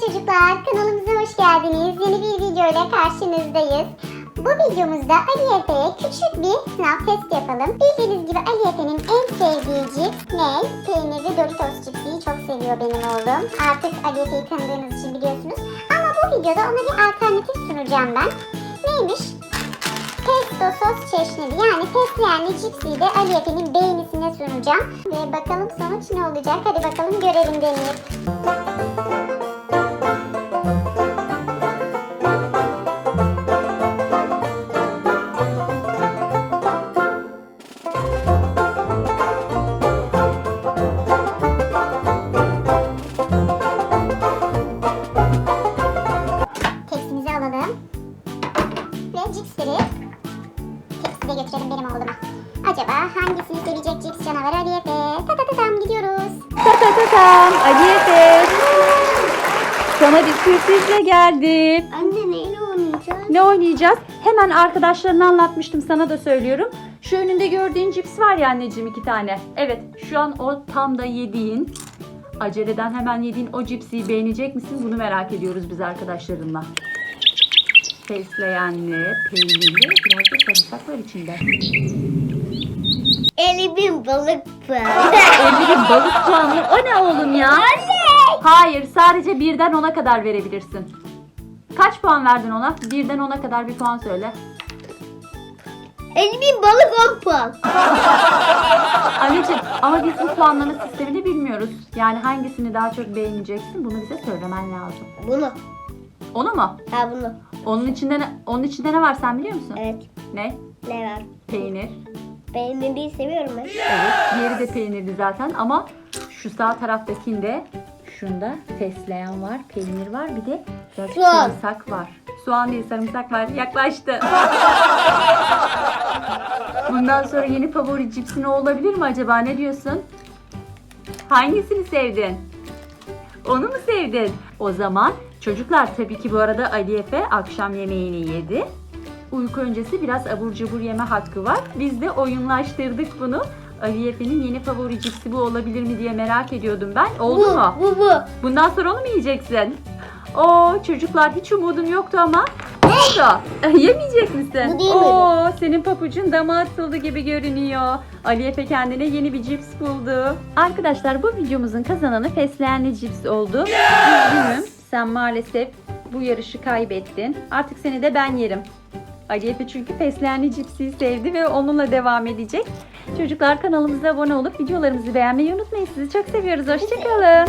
çocuklar, kanalımıza hoş geldiniz. Yeni bir video ile karşınızdayız. Bu videomuzda Ali Efe'ye küçük bir sınav test yapalım. Bildiğiniz gibi Ali Efe'nin en sevdiği cips ne? Peynirli Doritos cipsi çok seviyor benim oğlum. Artık Ali Efe'yi tanıdığınız için biliyorsunuz. Ama bu videoda ona bir alternatif sunacağım ben. Neymiş? Pesto sos çeşnili yani fesleğenli cipsi de Ali Efe'nin beğenisine sunacağım. Ve bakalım sonuç ne olacak? Hadi bakalım görelim deneyip. Tepsiye götürelim benim oğluma. Acaba hangisini sevecek cips canavarı Ali Efe? Ta ta ta tam gidiyoruz. Ta ta ta tam. Ali Efe. Sana bir sürprizle geldim. Anne neyle oynayacağız? Ne oynayacağız? Hemen arkadaşlarına anlatmıştım sana da söylüyorum. Şu önünde gördüğün cips var ya anneciğim iki tane. Evet şu an o tam da yediğin. Aceleden hemen yediğin o cipsi beğenecek misin? Bunu merak ediyoruz biz arkadaşlarımla. Fesleğenli, peynirli, biraz da sarımsak var içinde. Elimin balık bu. Ellerin balık puanı. O ne oğlum ya? Hayır sadece birden ona kadar verebilirsin. Kaç puan verdin ona? Birden ona kadar bir puan söyle. Elimin balık 10 puan. Anneciğim ama biz bu puanlama sistemini bilmiyoruz. Yani hangisini daha çok beğeneceksin bunu bize söylemen lazım. Bunu. Onu mu? Ha bunu. Onun içinde ne, onun içinde ne var sen biliyor musun? Evet. Ne? Ne var? Peynir. Peynirliyi seviyorum ben. Evet. Diğeri de peynirli zaten ama şu sağ taraftakinde şunda fesleğen var, peynir var bir de birazcık Soğan. sarımsak var. Soğan değil sarımsak var. Yaklaştı. Bundan sonra yeni favori cipsin o olabilir mi acaba? Ne diyorsun? Hangisini sevdin? Onu mu sevdin? O zaman çocuklar tabii ki bu arada Ali Efe akşam yemeğini yedi. Uyku öncesi biraz abur cubur yeme hakkı var. Biz de oyunlaştırdık bunu. Ali Efe'nin yeni favori cipsi bu olabilir mi diye merak ediyordum ben. Oldu bu, mu? Bu bu. Bundan sonra onu mu yiyeceksin? Oo çocuklar hiç umudum yoktu ama. Ne oldu? Yemeyecek misin? Bu değil Oo senin papucun dama atıldı gibi görünüyor. Ali Efe kendine yeni bir cips buldu. Arkadaşlar bu videomuzun kazananı fesleğenli cips oldu. Üzgünüm sen maalesef bu yarışı kaybettin. Artık seni de ben yerim. Ali Efe çünkü fesleğenli cipsi sevdi ve onunla devam edecek. Çocuklar kanalımıza abone olup videolarımızı beğenmeyi unutmayın. Sizi çok seviyoruz. Hoşçakalın.